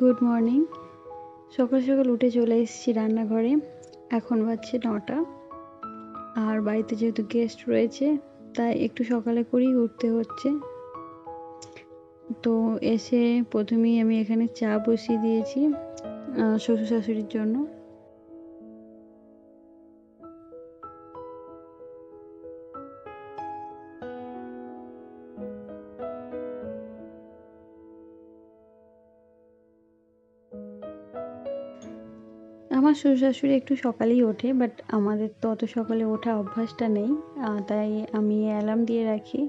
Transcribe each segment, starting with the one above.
Good morning সকাল সকাল উঠে চলে এসেছি রান্নাঘরে। এখন বাজছে নটা। আর বাড়িতে যেহেতু গেস্ট রয়েছে, তাই একটু সকালে করেই উঠতে হচ্ছে। তো এসে প্রথমেই আমি এখানে চা বসিয়ে দিয়েছি শ্বশুর শাশুড়ির জন্য। শ্বশুর শাশুড়ি একটু সকালেই ওঠে বাট আমাদের তো অত সকালে ওঠা অভ্যাসটা নেই। তাই আমি অ্যালার্ম দিয়ে রাখি।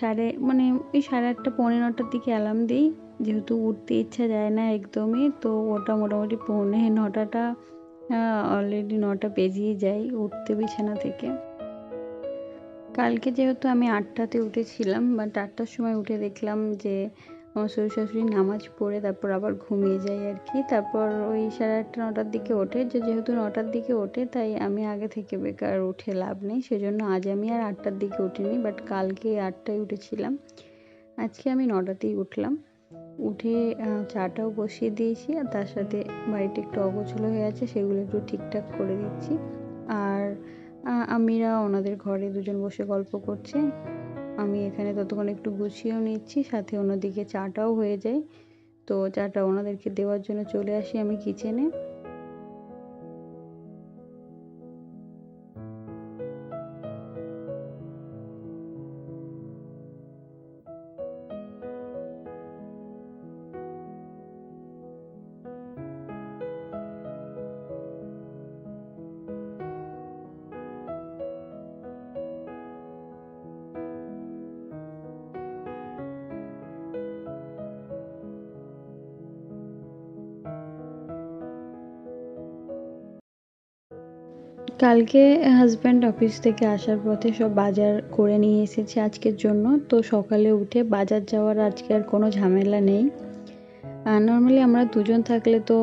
সাড়ে মানে ওই সাড়ে আটটা, পৌনে নটার দিকে অ্যালার্ম দিই। যেহেতু উঠতে ইচ্ছা যায় না একদমই, তো ওটা মোটামুটি পৌনে নটাটা অলরেডি নটা বেজিয়ে যায় উঠতে বিছানা থেকে। কালকে যেহেতু আমি আটটাতে উঠেছিলাম বাট আটটার সময় উঠে দেখলাম যে আমার শ্বশুর শাশুড়ি নামাজ পড়ে তারপর আবার ঘুমিয়ে যাই আর কি। তারপর ওই সাড়ে আটটা, নটার দিকে ওঠে। যে যেহেতু নটার দিকে ওঠে, তাই আমি আগে থেকে বেকার উঠে লাভ নেই। সেজন্য আজ আমি আর আটটার দিকে উঠিনি বাট কালকে আটটায় উঠেছিলাম। আজকে আমি নটাতেই উঠলাম। উঠে চাটাও বসিয়ে দিয়েছি আর তার সাথে বাড়িটা একটু অগোছলো হয়ে আছে, সেগুলো একটু ঠিকঠাক করে দিচ্ছি। আর আমিরা ওনাদের ঘরে দুজন বসে গল্প করছে। আমি এখানে ততক্ষণ একটু গুছিয়েও নিচ্ছি, সাথে অন্যদিকে চাটাও হয়ে যায়। তো চাটা ওনাদেরকে দেওয়ার জন্য চলে আসি আমি কিচেনে কালকে হাজব্যান্ড অফিস থেকে আসার পথে সব বাজার করে নিয়ে এসেছে আজকের জন্য। তো সকালে উঠে বাজার যাওয়ার আজকে আর কোনো ঝামেলা নেই। নর্মালি আমরা দুজন থাকলে তো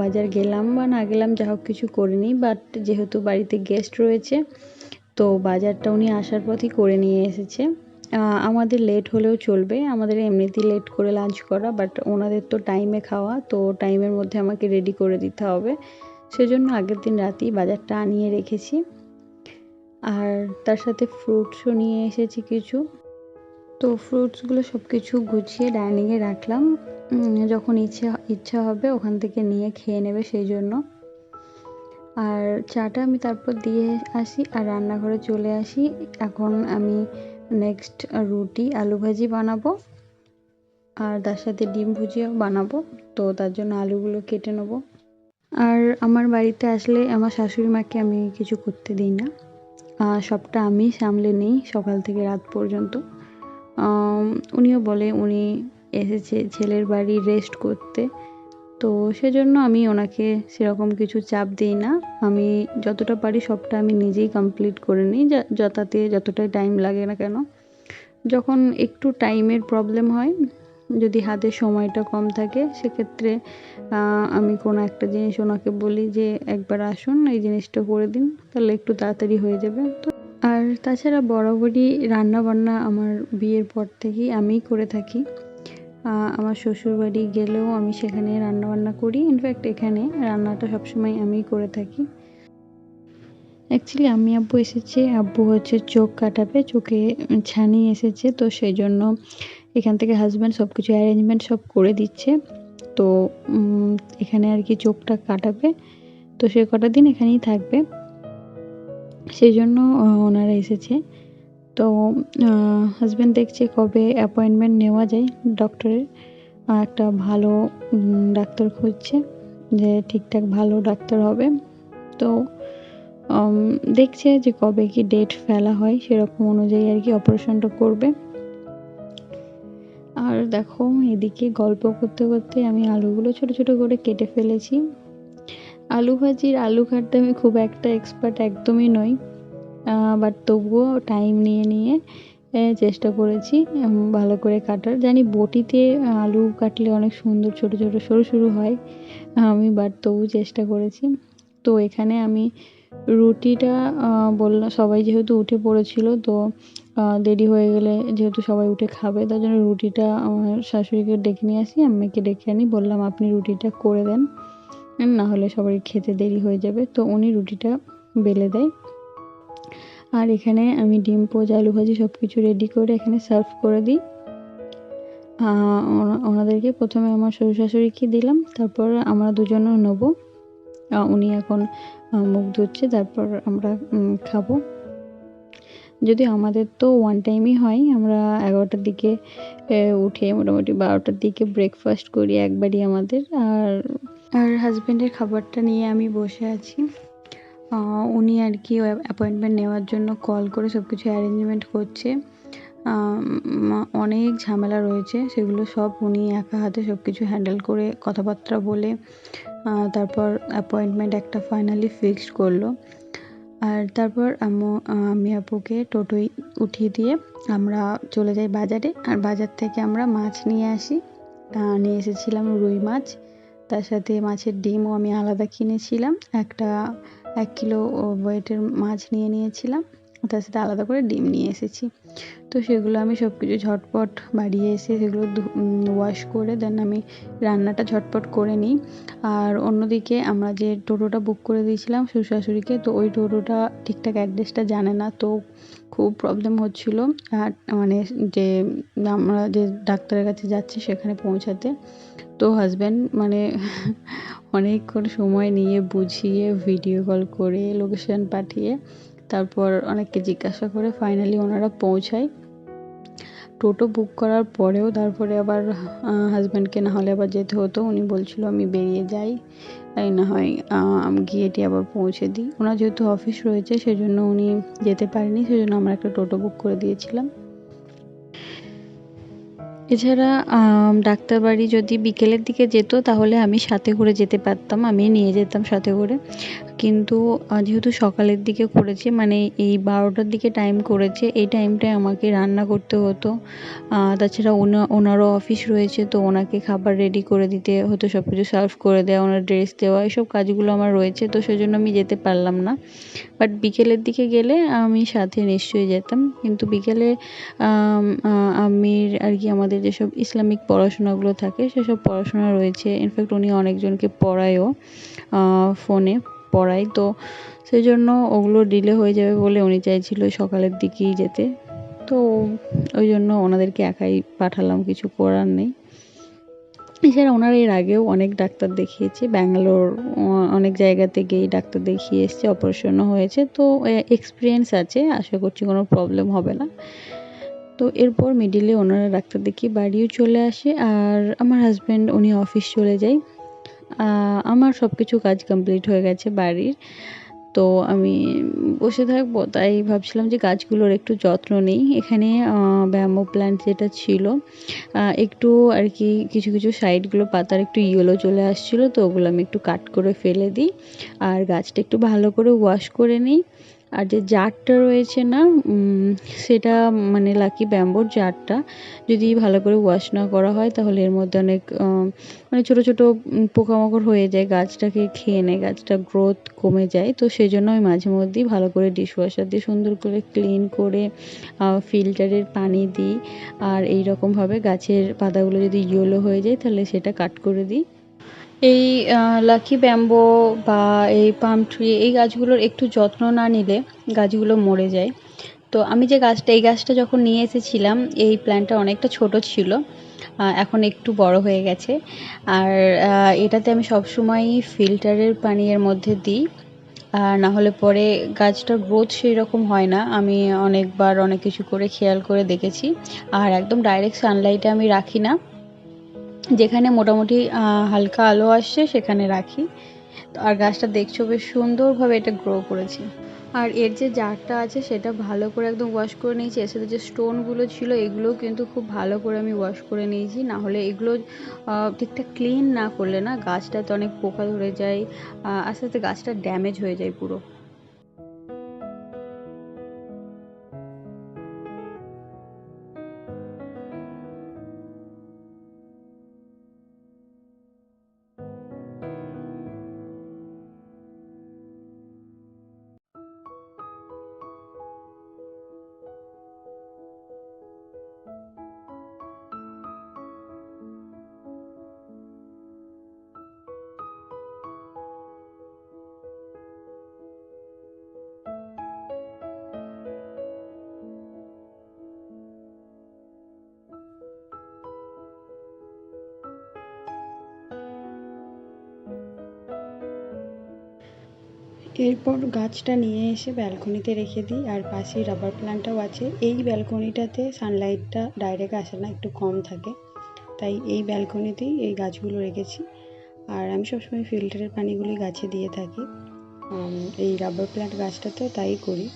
বাজার গেলাম বা না গেলাম যা হোক কিছু করিনি বাট যেহেতু বাড়িতে গেস্ট রয়েছে, তো বাজারটা উনি আসার পথেই করে নিয়ে এসেছে। আমাদের লেট হলেও চলবে। আমাদের এমনিতেই লেট করে লাঞ্চ করা বাট ওনাদের তো টাইমে খাওয়া, তো টাইমের মধ্যে আমাকে রেডি করে দিতে হবে। সেজন্য আগের দিন রাতেই বাজারটা আনিয়ে রেখেছি। আর তার সাথে ফ্রুটসও নিয়ে এসেছি কিছু। তো ফ্রুটসগুলো সব কিছু গুছিয়ে ডাইনিংয়ে রাখলাম। যখন ইচ্ছা ইচ্ছা হবে ওখান থেকে নিয়ে খেয়ে নেবে সেই জন্য আর চাটা আমি তারপর দিয়ে আসি আর রান্নাঘরে চলে আসি। এখন আমি নেক্সট রুটি, আলু ভাজি বানাবো। আর তার সাথে ডিম ভুজিয়াও বানাবো। তো তার জন্য আলুগুলো কেটে নেব। আর আমার বাড়িতে আসলে আমার শাশুড়ি মাকে আমি কিছু করতে দিই না। সবটা আমি সামলে নিই সকাল থেকে রাত পর্যন্ত। উনিও বলে উনি এসেছে ছেলের বাড়ি রেস্ট করতে। তো সেজন্য আমি ওনাকে সেরকম কিছু চাপ দিই না। আমি যতটা পারি সবটা আমি নিজেই কমপ্লিট করে নিই যা- যথাতে যতটাই টাইম লাগে না কেন। যখন একটু টাইমের প্রবলেম হয় যদি হাতে সময়টা কম থাকে, সেক্ষেত্রে আমি কোনো একটা জিনিস ওনাকে বলি যে, একবার আসুন, এই জিনিসটা করে দিন, তাহলে একটু তাড়াতাড়ি হয়ে যাবে। তো, আর তাছাড়া বরাবরই রান্না বান্না আমার বিয়ের পর থেকেই আমিই করে থাকি। আমার শ্বশুরবাড়ি গেলেও আমি সেখানে রান্না বান্না করি ইনফ্যাক্ট এখানে রান্নাটা সবসময় আমিই করে থাকি। অ্যাকচুয়ালি আমি আব্বু এসেছে, আব্বু হচ্ছে চোখ কাটাবে, চোখে ছানি এসেছে, তো সেই জন্য এখান থেকে হাজব্যান্ড সব কিছু অ্যারেঞ্জমেন্ট সব করে দিচ্ছে। তো এখানে আর কি চোখটা কাটাবে। তো সে কটা দিন এখানেই থাকবে। সেই জন্য ওনারা এসেছে। তো হাজব্যান্ড দেখছে কবে অ্যাপয়েন্টমেন্ট নেওয়া যায় ডক্টরের একটা ভালো ডাক্তার খুঁজছে যে ঠিকঠাক ভালো ডাক্তার হবে। তো দেখছে যে কবে কি ডেট ফেলা হয়, সেরকম অনুযায়ী আর কি অপারেশনটা করবে। দেখো, এদিকে গল্প করতে করতে আমি আলুগুলো ছোট ছোট করে কেটে ফেলেছি। আলু ভাজির আলু কাটতে আমি খুব একটা এক্সপার্ট একদমই নই বাট তবুও টাইম নিয়ে নিয়ে চেষ্টা করেছি ভালো করে কাটার। জানি বটিতে আলু কাটলে অনেক সুন্দর ছোট ছোট সরু সরু হয়, আমি বাট তবু চেষ্টা করেছি। তো এখানে আমি রুটিটা বললাম সবাই যেহেতু উঠে পড়েছিল, তো দেরি হয়ে গেলে যেহেতু সবাই উঠে খাবে, তার জন্য রুটিটা আমার শাশুড়িকে ডেকে নিয়ে আসি, আম্মাকে ডেকে আনি, বললাম আপনি রুটিটা করে দেন না হলে সবাই খেতে দেরি হয়ে যাবে। তো উনি রুটিটা বেলে দেয়। আর এখানে আমি ডিম পোচ আলু ভাজি সব কিছু রেডি করে এখানে সার্ভ করে দিই। ওনাদেরকে প্রথমে আমার শ্বশুর শাশুড়িকে দিলাম, তারপর আমরা দুজনও নেব। উনি এখন মুখ ধুচ্ছে, তারপর আমরা খাব। যদি আমাদের তো ওয়ান টাইমই হয়, আমরা এগারোটার দিকে উঠে মোটামুটি বারোটার দিকে ব্রেকফাস্ট করি একবারই আমাদের। আর আর হাজব্যান্ডের খাবারটা নিয়ে আমি বসে আছি। উনি আর কি অ্যাপয়েন্টমেন্ট নেওয়ার জন্য কল করে সব কিছু অ্যারেঞ্জমেন্ট করছে অনেক ঝামেলা রয়েছে, সেগুলো সব উনি একা হাতে সব কিছু হ্যান্ডেল করে কথাবার্তা বলে তারপর অ্যাপয়েন্টমেন্ট একটা ফাইনালি ফিক্সড করল। আর তারপর আম্মু আমি আপুকে টোটোয় উঠিয়ে দিয়ে আমরা চলে যাই বাজারে। আর বাজার থেকে আমরা মাছ নিয়ে আসি। নিয়ে এসেছিলাম রুই মাছ। তার সাথে মাছের ডিমও আমি আলাদা কিনেছিলাম। একটা এক কিলো ওয়েটের মাছ নিয়ে নিয়েছিলাম। তার সাথে আলাদা করে ডিম নিয়ে এসেছি। তো সেগুলো আমি সব কিছু ঝটপট বাড়িয়ে এসে সেগুলো ওয়াশ করে দেন আমি রান্নাটা ঝটপট করে নিই। আর অন্যদিকে আমরা যে টোটোটা বুক করে দিয়েছিলাম শ্বশুর শাশুড়িকে তো ওই টোটোটা ঠিকঠাক অ্যাড্রেসটা জানে না, তো খুব প্রবলেম হচ্ছিল। আর মানে যে আমরা যে ডাক্তারের কাছে যাচ্ছি সেখানে পৌঁছাতে, তো হাজব্যান্ড মানে অনেকক্ষণ সময় নিয়ে বুঝিয়ে ভিডিও কল করে লোকেশন পাঠিয়ে তারপর অনেককে জিজ্ঞাসা করে ফাইনালি ওনারা পৌঁছায়। টোটো বুক করার পরেও তারপরে আবার হাজব্যান্ডকে না হলে আবার যেতে হতো। উনি বলছিল, আমি বেরিয়ে যাই। তাই না হয় আমি গিয়ে টিয়ে আবার পৌঁছে দিই। ওনার যেহেতু অফিস রয়েছে, সেজন্য উনি যেতে পারেনি। সেজন্য আমরা একটা টোটো বুক করে দিয়েছিলাম। এছাড়া ডাক্তার বাড়ি যদি বিকেলের দিকে যেত, তাহলে আমি সাথে করে যেতে পারতাম। আমি নিয়ে যেতাম সাথে করে। কিন্তু যেহেতু সকালের দিকে করেছে মানে এই বারোটার দিকে টাইম করেছে এই টাইমটায় আমাকে রান্না করতে হতো। তাছাড়া ওনা ওনারও অফিস রয়েছে তো ওনাকে খাবার রেডি করে দিতে হতো সব কিছু সার্ভ করে দেওয়া ওনার ড্রেস দেওয়া এসব কাজগুলো আমার রয়েছে তো সেজন্য আমি যেতে পারলাম না। বাট বিকেলের দিকে গেলে আমি সাথে নিশ্চয়ই যেতাম কিন্তু বিকেলে আম, আর কি আমাদের যেসব ইসলামিক পড়াশোনাগুলো থাকে সেসব পড়াশোনা রয়েছে। ইনফ্যাক্ট উনি অনেকজনকে পড়ায়ও ফোনে পড়ায় তো সেই জন্য ওগুলো ডিলে হয়ে যাবে বলে উনি চাইছিল সকালের দিকেই যেতে। তো ওই জন্য ওনাদেরকে একাই পাঠালাম, কিছু করার নেই। এছাড়া ওনারা এর আগেও অনেক ডাক্তার দেখিয়েছে, ব্যাঙ্গালোর অনেক জায়গাতে গিয়েই ডাক্তার দেখিয়ে এসছে, অপারেশনও হয়েছে। তো এক্সপিরিয়েন্স আছে, আশা করছি কোনো প্রবলেম হবে না। তো এরপর মিডিলে ওনারা ডাক্তার দেখিয়ে বাড়িও চলে আসে, আর আমার হাজব্যান্ড উনি অফিস চলে যায়। আমার সব কিছু কাজ কমপ্লিট হয়ে গেছে বাড়ির। তো আমি বসে থাকব, তাই ভাবছিলাম যে গাছগুলোর একটু যত্ন নিই। এখানে ব্যামো প্ল্যান্ট যেটা ছিল একটু আর কি কিছু কিছু সাইডগুলো পাতার একটু ইয়েলো চলে আসছিল, তো ওগুলো আমি একটু কাট করে ফেলে দিই। আর গাছটা একটু ভালো করে ওয়াশ করে নিই। আর যে জারটা রয়েছে না সেটা মানে লাকি ব্যাম্বোর জারটা, যদি ভালো করে ওয়াশ না করা হয়, তাহলে এর মধ্যে অনেক মানে ছোটো ছোটো পোকামাকড় হয়ে যায়, গাছটাকে খেয়ে নেয়, গাছটা গ্রোথ কমে যায়। তো সেই জন্য আমি মাঝে মধ্যেই ভালো করে ডিশওয়াশার দিয়ে সুন্দর করে ক্লিন করে ফিল্টারের পানি দিই। আর এই রকমভাবে গাছের পাতাগুলো যদি ইয়েলো হয়ে যায়, তাহলে সেটা কাট করে দিই। এই লাকি ব্যাম্বো বা এই পাম ট্রি এই গাছগুলোর একটু যত্ন না নিলে গাছগুলো মরে যায়। তো আমি যে গাছটা, এই গাছটা যখন নিয়ে এসেছিলাম, এই প্ল্যান্টটা অনেকটা ছোট ছিল এখন একটু বড় হয়ে গেছে। আর এটাতে আমি সবসময়ই ফিল্টারের পানি এর মধ্যে দিই। আর না হলে পরে গাছটার গ্রোথ সেই রকম হয় না। আমি অনেকবার অনেক কিছু করে খেয়াল করে দেখেছি। আর একদম ডাইরেক্ট সানলাইটে আমি রাখি না। যেখানে মোটামুটি হালকা আলো আসছে সেখানে রাখি। আর গাছটা দেখছ বেশ সুন্দরভাবে এটা গ্রো করেছে। আর এর যে জারটা আছে সেটা ভালো করে একদম ওয়াশ করে নিয়েছি। এর সাথে যে স্টোনগুলো ছিল এগুলোও কিন্তু খুব ভালো করে আমি ওয়াশ করে নিয়েছি। না হলে এগুলো ঠিকঠাক ক্লিন না করলে না গাছটাতে অনেক পোকা ধরে যায় আস্তে আস্তে গাছটা ড্যামেজ হয়ে যায় পুরো। এরপর গাছটা নিয়ে এসে ব্যালকনিতে রেখে দিই, আর পাশেই রাবার প্ল্যান্টটাও আছে। এই ব্যালকনিটাতে সানলাইটটা ডাইরেক্ট আসে না, একটু কম থাকে। তাই এই ব্যালকনিতেই এই গাছগুলো রেখেছি। আর আমি সবসময় ফিল্টারের পানিগুলি গাছে দিয়ে থাকি। এই রাবার প্ল্যান্ট গাছটাতেও তাই করি।